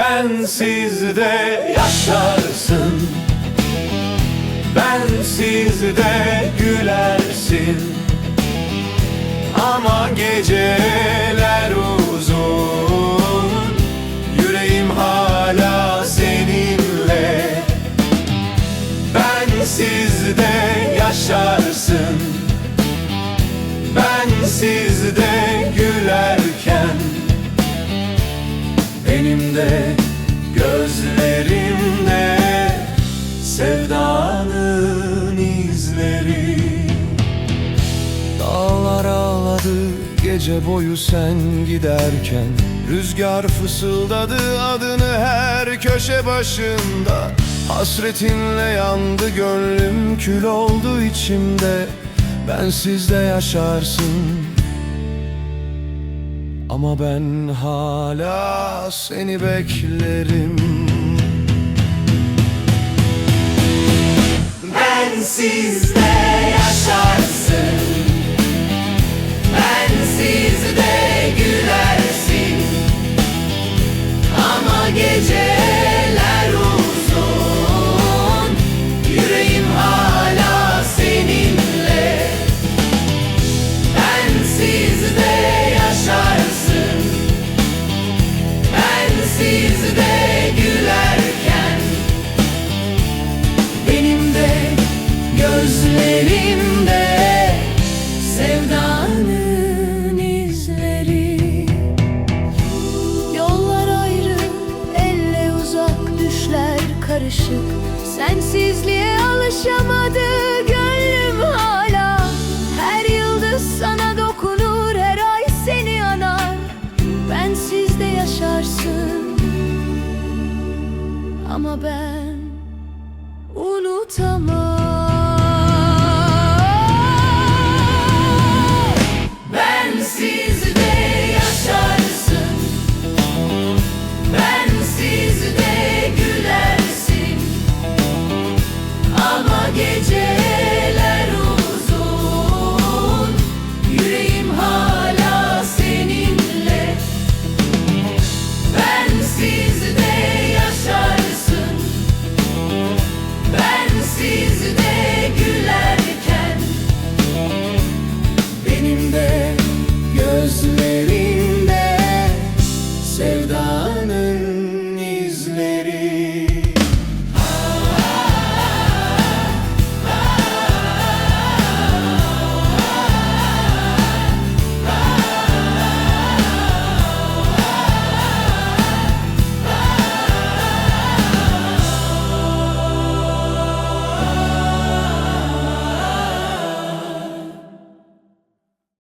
Sensiz de yaşarsın. Bensiz de gülersin. Ama geceler uzun. Yüreğim hala seninle. Bensiz de yaşarsın. Bensiz de gülerken izleri Dağlar ağladı gece boyu sen giderken. Rüzgar fısıldadı adını her köşe başında. Hasretinle yandı gönlüm kül oldu içimde. Bensiz de yaşarsın. Ama ben hala seni beklerim Bensiz karışık Sensizliğe alışamadı gönlüm hala. Her yıldız sana dokunur her ay seni anar. Bensiz de yaşarsın. Ama ben unutamam. Spirit.